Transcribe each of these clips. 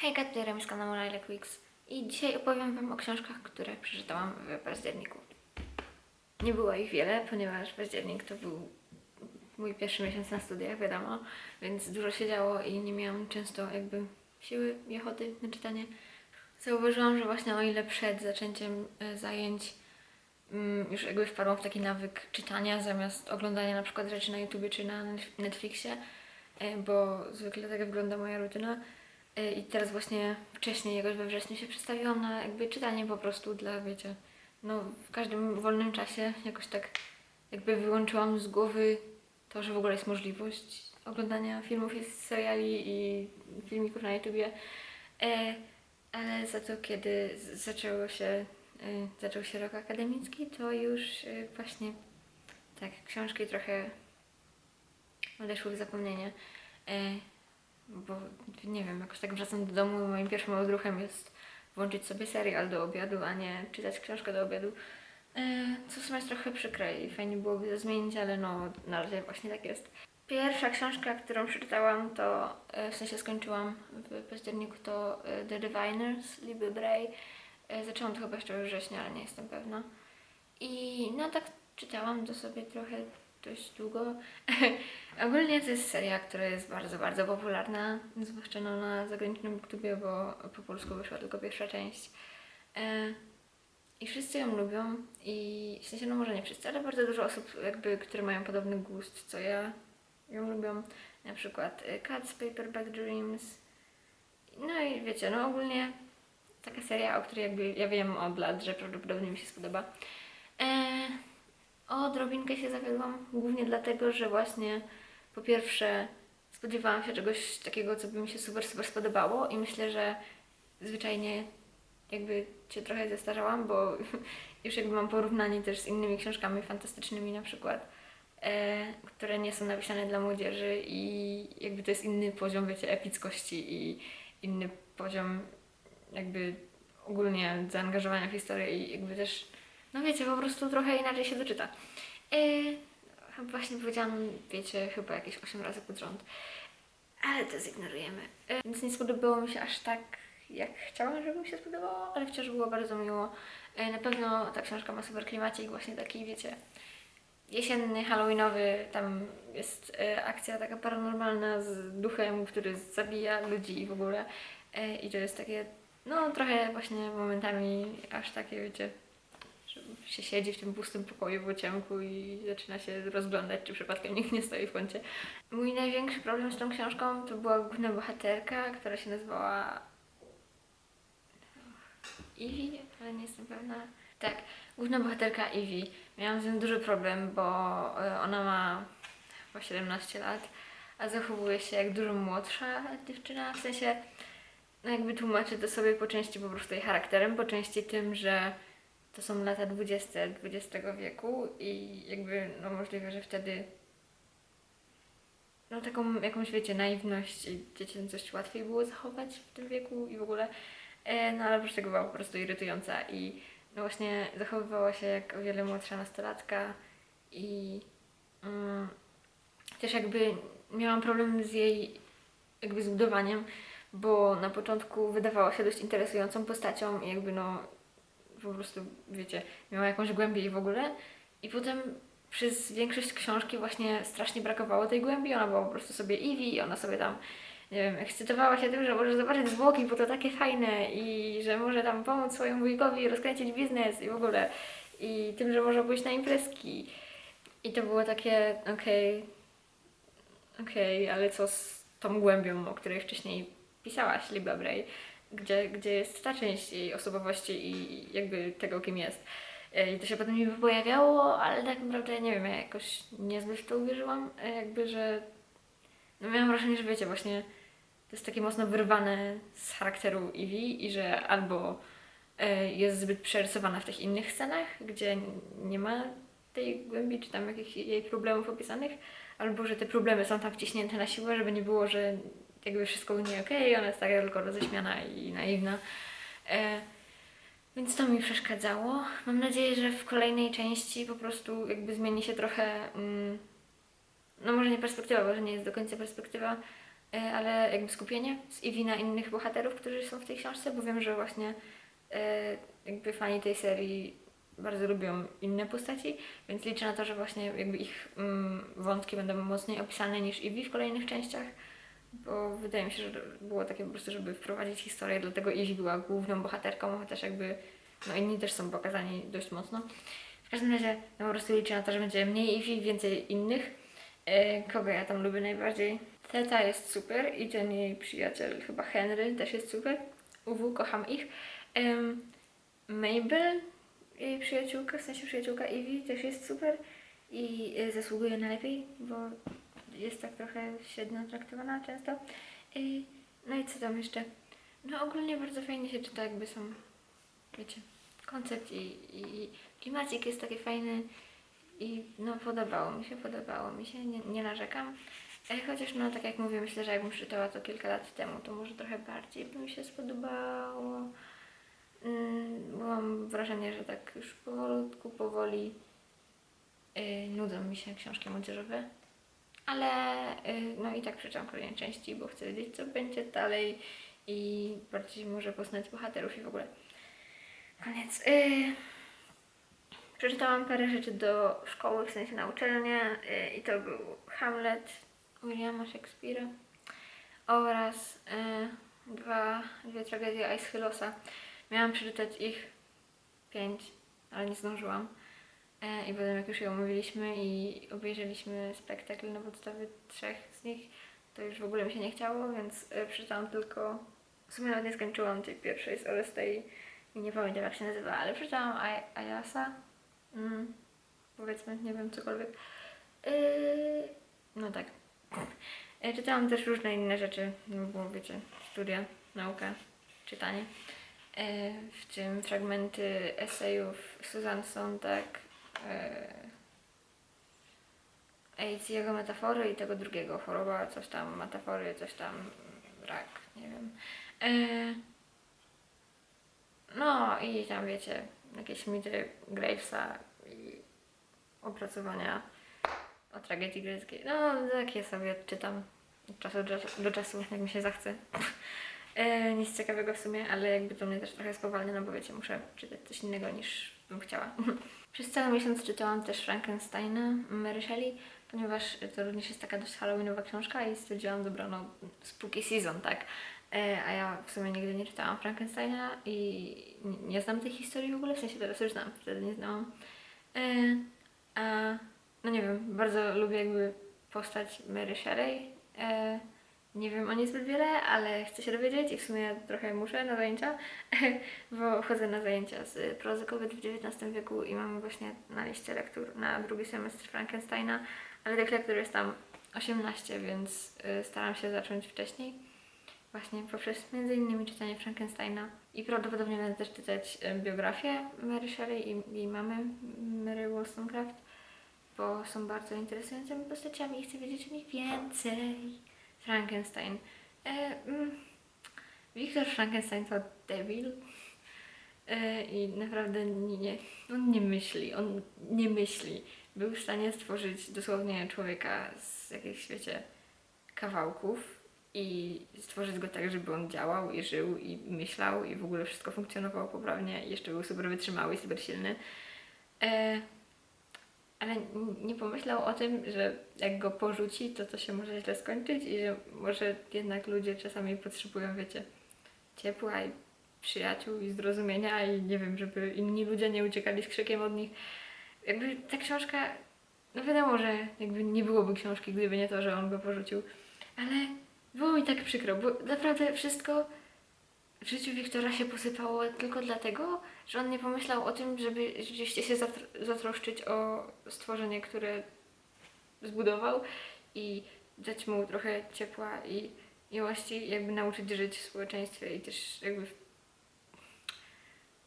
Hej, Katleram z kanału Lilac Weeks i dzisiaj opowiem Wam o książkach, które przeczytałam w październiku. Nie było ich wiele, ponieważ październik to był mój pierwszy miesiąc na studiach, wiadomo, więc dużo się działo i nie miałam często jakby siły i ochoty na czytanie. Zauważyłam, że właśnie o ile przed zaczęciem e, zajęć mm, już jakby wpadłam w taki nawyk czytania zamiast oglądania na przykład rzeczy na YouTubie czy na Netflixie, e, bo zwykle tak wygląda moja rutyna. E, I teraz właśnie wcześniej, jakoś we wrześniu się przestawiłam na jakby czytanie po prostu dla, wiecie, no w każdym wolnym czasie jakoś tak jakby wyłączyłam z głowy to, że w ogóle jest możliwość oglądania filmów i seriali i filmików na YouTubie. E, ale za to, kiedy zaczęło się, e, zaczął się rok akademicki, to już e, właśnie tak, książki trochę odeszły w zapomnienie. E, bo nie wiem, jakoś tak wracam do domu i moim pierwszym odruchem jest włączyć sobie serial do obiadu, a nie czytać książkę do obiadu. E, Co w sumie jest trochę przykre i fajnie byłoby to zmienić, ale no na razie właśnie tak jest. Pierwsza książka, którą przeczytałam, to e, w sensie skończyłam w październiku, to e, The Diviners, Liby Bray. Zaczęłam to chyba jeszcze we wrześniu, ale nie jestem pewna. I no tak czytałam to sobie trochę dość długo. Ogólnie to jest seria, która jest bardzo, bardzo popularna, zwłaszcza no, na zagranicznym booktubie, bo po polsku wyszła tylko pierwsza część. E, I wszyscy ją lubią i w sensie, no może nie wszyscy, ale bardzo dużo osób jakby, które mają podobny gust, co ja, ją lubią. Na przykład e, Cats, Paperback Dreams. No i wiecie, no ogólnie taka seria, o której jakby ja wiem od lat, że prawdopodobnie mi się spodoba. E, o drobinkę się zawiodłam, głównie dlatego, że właśnie po pierwsze spodziewałam się czegoś takiego, co by mi się super, super spodobało i myślę, że zwyczajnie jakby się trochę zestarzałam, bo już jakby mam porównanie też z innymi książkami fantastycznymi na przykład, e, które nie są napisane dla młodzieży i jakby to jest inny poziom, wiecie, epickości i inny poziom jakby ogólnie zaangażowania w historię i jakby też, no wiecie, po prostu trochę inaczej się doczyta. E, właśnie powiedziałam, wiecie, chyba jakieś 8 razy pod rząd. Ale to zignorujemy. E, Więc nie spodobało mi się aż tak, jak chciałam, żeby mi się spodobało, ale wciąż było bardzo miło. E, Na pewno ta książka ma super klimacik, właśnie taki, wiecie, jesienny, halloweenowy. Tam jest e, akcja taka paranormalna z duchem, który zabija ludzi i w ogóle. I to jest takie, no trochę właśnie momentami aż takie, wiecie, się siedzi w tym pustym pokoju po ciemku i zaczyna się rozglądać, czy przypadkiem nikt nie stoi w kącie. Mój największy problem z tą książką to była główna bohaterka, która się nazywała Ivy, ale nie jestem pewna. Tak, główna bohaterka Ivy. Miałam z nią duży problem, bo e, ona ma chyba 17 lat, a zachowuje się jak dużo młodsza dziewczyna. W sensie, no jakby tłumaczę to sobie po części po prostu jej charakterem, po części tym, że to są lata 20 XX wieku i jakby no możliwe, że wtedy no taką jakąś wiecie naiwność i dziecięcość łatwiej było zachować w tym wieku i w ogóle. E, no ale oprócz tego była po prostu irytująca i no właśnie zachowywała się jak o wiele młodsza nastolatka i mm, też jakby miałam problem z jej jakby zbudowaniem, bo na początku wydawała się dość interesującą postacią i jakby no po prostu, wiecie, miała jakąś głębię i w ogóle. I potem przez większość książki właśnie strasznie brakowało tej głębi. Ona była po prostu sobie Eevee i ona sobie tam, nie wiem, ekscytowała się tym, że może zobaczyć zwłoki, bo to takie fajne i że może tam pomóc swojemu wujkowi rozkręcić biznes i w ogóle. I tym, że może pójść na imprezki. I to było takie, okej, okej, ale co z tą głębią, o której wcześniej pisałaś, Libra Bray? Gdzie, gdzie jest ta część jej osobowości i jakby tego, kim jest. E, I to się potem mi pojawiało, ale tak naprawdę nie wiem, ja jakoś niezbyt w to uwierzyłam, e, jakby, że no miałam wrażenie, że wiecie, właśnie to jest takie mocno wyrwane z charakteru Eevee i że albo e, jest zbyt przerysowana w tych innych scenach, gdzie nie ma tej głębi czy tam jakichś jej problemów opisanych, albo że te problemy są tam wciśnięte na siłę, żeby nie było, że jakby wszystko u niej okej, ona jest taka tylko roześmiana i naiwna. E, więc to mi przeszkadzało. Mam nadzieję, że w kolejnej części po prostu jakby zmieni się trochę, mm, no może nie perspektywa, bo że nie jest do końca perspektywa, e, ale jakby skupienie z Eevee na innych bohaterów, którzy są w tej książce, bo wiem, że właśnie e, jakby fani tej serii bardzo lubią inne postaci, więc liczę na to, że właśnie jakby ich mm, wątki będą mocniej opisane niż Eevee w kolejnych częściach, bo wydaje mi się, że było takie po prostu, żeby wprowadzić historię, dlatego Eevee była główną bohaterką, chociaż jakby no inni też są pokazani dość mocno. W każdym razie no po prostu liczę na to, że będzie mniej Eevee, więcej innych. E, kogo ja tam lubię najbardziej? Teta jest super i ten jej przyjaciel, chyba Henry, też jest super. UW, kocham ich. Em, Mabel, jej przyjaciółka, w sensie przyjaciółka Evie też jest super i e, zasługuje na lepiej, bo jest tak trochę średnio traktowana często. I, no i co tam jeszcze? No ogólnie bardzo fajnie się czyta, jakby są, wiecie, koncept i, i klimacik jest taki fajny i no podobało mi się, podobało mi się, nie, nie narzekam. E, Chociaż no tak jak mówię, myślę, że jakbym przeczytała to kilka lat temu, to może trochę bardziej by mi się spodobało. Mm, mam wrażenie, że tak już powolutku, powoli yy, nudzą mi się książki młodzieżowe. Ale yy, no i tak przeczytam kolejne części, bo chcę wiedzieć, co będzie dalej i bardziej może poznać bohaterów i w ogóle. Koniec. Yy, przeczytałam parę rzeczy do szkoły, w sensie na uczelnię yy, i to był Hamlet Williama Shakespeare'a oraz dwa, dwie tragedie Aeschylosa. Miałam przeczytać ich pięć, ale nie zdążyłam. E, I potem jak już je omówiliśmy i obejrzeliśmy spektakl na podstawie trzech z nich, to już w ogóle mi się nie chciało, więc e, przeczytałam tylko... W sumie nawet nie skończyłam tej pierwszej z Orestei i nie pamiętam jak się nazywa, ale przeczytałam Ay- Ayasa. Mm, powiedzmy, nie wiem, cokolwiek. Yy, no tak. E, Czytałam też różne inne rzeczy, no bo wiecie, studia, nauka, czytanie. E, w tym fragmenty esejów Susan Sontag, AIDS i jego metafory i tego drugiego, choroba, coś tam, metafory, coś tam, rak, nie wiem. E, no i tam wiecie, jakieś mity Gravesa i opracowania o tragedii greckiej. No, takie sobie czytam od czasu do czasu, jak mi się zachce. E, nic ciekawego w sumie, ale jakby to mnie też trochę spowalnia, no bo wiecie, muszę czytać coś innego niż bym chciała. Przez cały miesiąc czytałam też Frankensteina Mary Shelley, ponieważ to również jest taka dość halloweenowa książka i stwierdziłam, dobra, no spooky season, tak? E, a ja w sumie nigdy nie czytałam Frankensteina i nie, znam tej historii w ogóle, w sensie teraz już znam, wtedy nie znałam. E, a, no nie wiem, bardzo lubię jakby postać Mary Shelley. Nie wiem o niej zbyt wiele, ale chcę się dowiedzieć i w sumie trochę muszę na zajęcia, bo chodzę na zajęcia z prozy kobiet w XIX wieku i mam właśnie na liście lektur na drugi semestr Frankensteina, ale tych lektur jest tam 18, więc y, staram się zacząć wcześniej. Właśnie poprzez innymi czytanie Frankensteina i prawdopodobnie będę też czytać y, biografię Mary Shelley i, i mamy Mary Wollstonecraft, bo są bardzo interesującymi postaciami i chcę wiedzieć o nich więcej. Frankenstein. E, mm, Wiktor Frankenstein to debil. E, I naprawdę nie, on nie myśli, on nie myśli. Był w stanie stworzyć dosłownie człowieka z jakichś, wiecie, kawałków i stworzyć go tak, żeby on działał i żył i myślał i w ogóle wszystko funkcjonowało poprawnie i jeszcze był super wytrzymały i super silny. E, ale nie pomyślał o tym, że jak go porzuci, to to się może źle skończyć i że może jednak ludzie czasami potrzebują, wiecie, ciepła i przyjaciół i zrozumienia i nie wiem, żeby inni ludzie nie uciekali z krzykiem od nich. Jakby ta książka, no wiadomo, że jakby nie byłoby książki, gdyby nie to, że on go porzucił, ale było mi tak przykro, bo naprawdę wszystko w życiu Wiktora się posypało tylko dlatego, że on nie pomyślał o tym, żeby rzeczywiście się zatr- zatroszczyć o stworzenie, które zbudował i dać mu trochę ciepła i miłości, jakby nauczyć żyć w społeczeństwie i też jakby...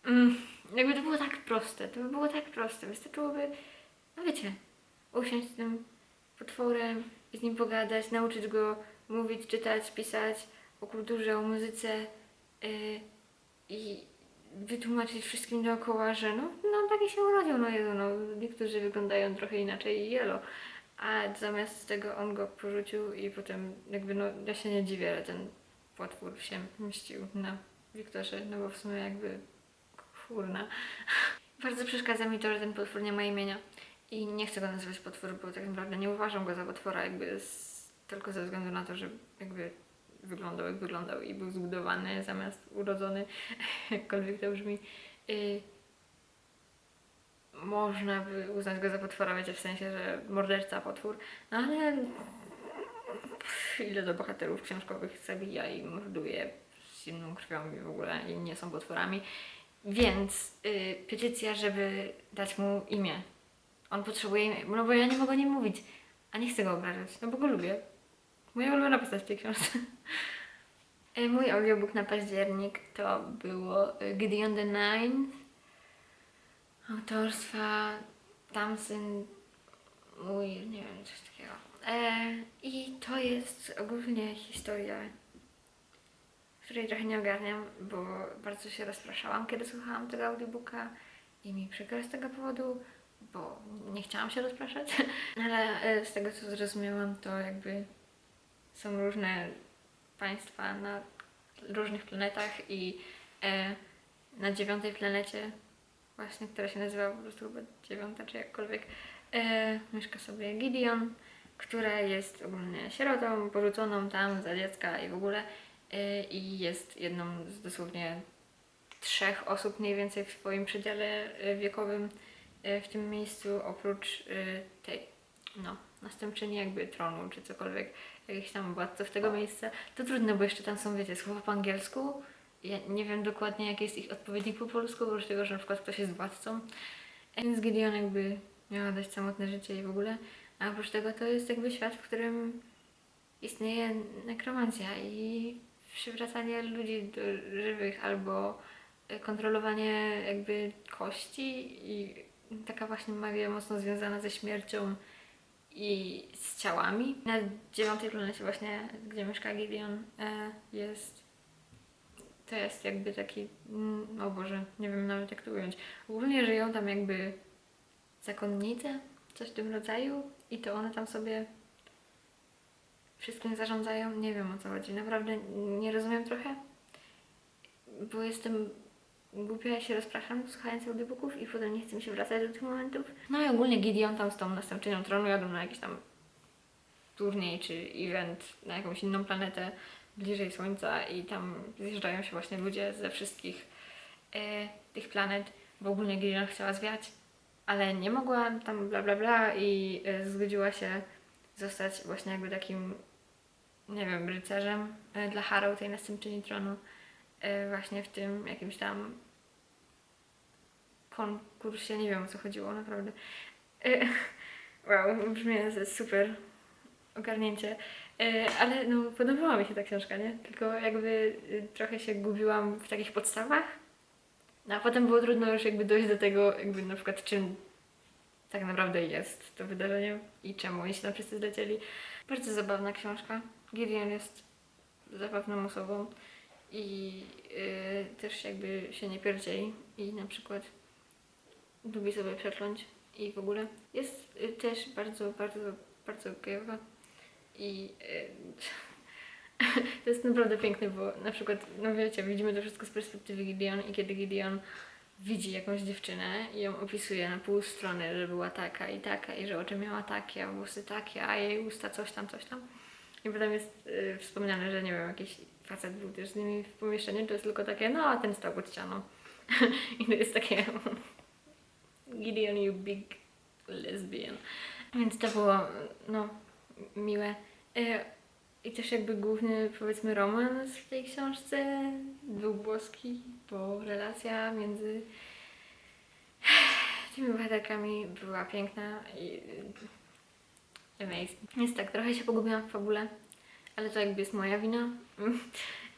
Mm, jakby to było tak proste, to by było tak proste, wystarczyłoby, no wiecie, usiąść z tym potworem i z nim pogadać, nauczyć go mówić, czytać, pisać o kulturze, o muzyce i wytłumaczyć wszystkim dookoła, że no, no taki się urodził, no Jezu, no niektórzy wyglądają trochę inaczej i jelo, a zamiast tego on go porzucił i potem jakby no ja się nie dziwię, ale ten potwór się mścił na Wiktorze, no bo w sumie jakby kurna. Bardzo przeszkadza mi to, że ten potwór nie ma imienia i nie chcę go nazywać potwór, bo tak naprawdę nie uważam go za potwora jakby z, tylko ze względu na to, że jakby wyglądał jak wyglądał i był zbudowany zamiast urodzony, jakkolwiek to brzmi. Y, można by uznać go za potwora, wiecie, w sensie, że morderca potwór, no ale ile to bohaterów książkowych zabija i morduje zimną krwią i w ogóle i nie są potworami. Więc y, petycja, żeby dać mu imię. On potrzebuje imię, no bo ja nie mogę o nim mówić, a nie chcę go obrażać, no bo go lubię. Moja ulubiona postać w tej książce. Y, Mój audiobook na październik to było y, Gideon the Ninth autorstwa Tamsyn mój, nie wiem, coś takiego. E, I to jest ogólnie historia, której trochę nie ogarniam, bo bardzo się rozpraszałam, kiedy słuchałam tego audiobooka i mi przykro z tego powodu, bo nie chciałam się rozpraszać, ale e, z tego co zrozumiałam, to jakby są różne państwa na różnych planetach i e, na dziewiątej planecie właśnie, która się nazywa po prostu chyba dziewiąta, czy jakkolwiek, e, mieszka sobie Gideon, która jest ogólnie sierotą, porzuconą tam za dziecka i w ogóle e, i jest jedną z dosłownie trzech osób mniej więcej w swoim przedziale e, wiekowym e, w tym miejscu, oprócz e, tej, no, następczyni jakby tronu, czy cokolwiek, jakichś tam władców tego miejsca. To trudne, bo jeszcze tam są, wiecie, słowa po angielsku, ja nie wiem dokładnie, jaki jest ich odpowiednik po polsku, oprócz tego, że na przykład ktoś jest władcą. Więc Gideon jakby miała dość samotne życie i w ogóle. A oprócz tego to jest jakby świat, w którym istnieje nekromancja i przywracanie ludzi do żywych albo kontrolowanie jakby kości i taka właśnie magia mocno związana ze śmiercią i z ciałami. Na dziewiątej planecie właśnie, gdzie mieszka Gideon, e, jest to jest jakby taki, mm, o Boże, nie wiem nawet jak to ująć. Ogólnie żyją tam jakby zakonnice, coś w tym rodzaju i to one tam sobie wszystkim zarządzają. Nie wiem o co chodzi, naprawdę nie rozumiem trochę, bo jestem głupia, ja się rozpraszam słuchając audiobooków i potem nie chcę mi się wracać do tych momentów. No i ogólnie Gideon tam z tą następczynią tronu jadą na jakiś tam turniej czy event na jakąś inną planetę bliżej Słońca i tam zjeżdżają się właśnie ludzie ze wszystkich e, tych planet, bo ogólnie Gideon chciała zwiać, ale nie mogła tam bla bla bla i e, zgodziła się zostać właśnie jakby takim, nie wiem, rycerzem e, dla Harrow, tej następczyni tronu, właśnie w tym jakimś tam konkursie, nie wiem o co chodziło naprawdę. E, wow, brzmi super ogarnięcie. E, Ale no, podobała mi się ta książka, nie? Tylko jakby y, trochę się gubiłam w takich podstawach. No, a potem było trudno już jakby dojść do tego, jakby na przykład czym tak naprawdę jest to wydarzenie i czemu oni się tam wszyscy zlecieli. Bardzo zabawna książka. Gideon jest zabawną osobą i y, też jakby się nie pierdzieli i na przykład lubi sobie przekląć i w ogóle jest y, też bardzo, bardzo, bardzo gejowa i y, to jest naprawdę piękne, bo na przykład, no wiecie, widzimy to wszystko z perspektywy Gideon i kiedy Gideon widzi jakąś dziewczynę i ją opisuje na pół strony, że była taka i taka i że oczy miała takie, a włosy takie, a jej usta coś tam, coś tam. I potem jest y, wspomniane, że nie wiem, jakiś facet był też z nimi w pomieszczeniu, to jest tylko takie, no a ten stał pod ścianą. I to jest takie Gideon, you big lesbian. Więc to było, no, miłe. E, I też jakby główny, powiedzmy, romans w tej książce był włoski, bo relacja między tymi bohaterkami była piękna i amazing. Więc tak, trochę się pogubiłam w fabule, ale to jakby jest moja wina.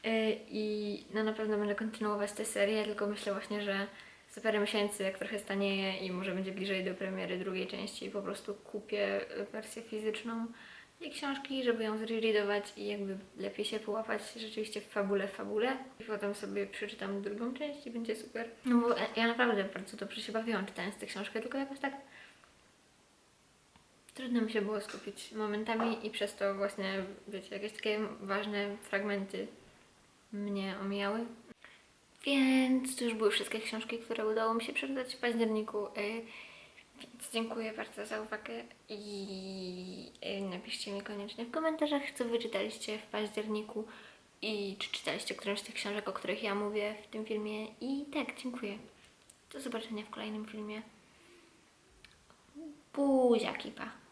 E, I no na pewno będę kontynuować tę serię, tylko myślę właśnie, że za parę miesięcy, jak trochę stanieje i może będzie bliżej do premiery drugiej części, po prostu kupię wersję fizyczną tej książki, żeby ją zrereadować i jakby lepiej się połapać rzeczywiście w fabule, w fabule. I potem sobie przeczytam drugą część i będzie super. No bo ja naprawdę bardzo dobrze się bawiłam czytając tę książkę, tylko jakoś tak Trudno mi się było skupić momentami i przez to właśnie, wiecie, jakieś takie ważne fragmenty mnie omijały. Więc to już były wszystkie książki, które udało mi się przeczytać w październiku. y, Więc dziękuję bardzo za uwagę i y, napiszcie mi koniecznie w komentarzach, co wyczytaliście w październiku i czy czytaliście którąś z tych książek, o których ja mówię w tym filmie. I tak, dziękuję. Do zobaczenia w kolejnym filmie. Buziaki, pa.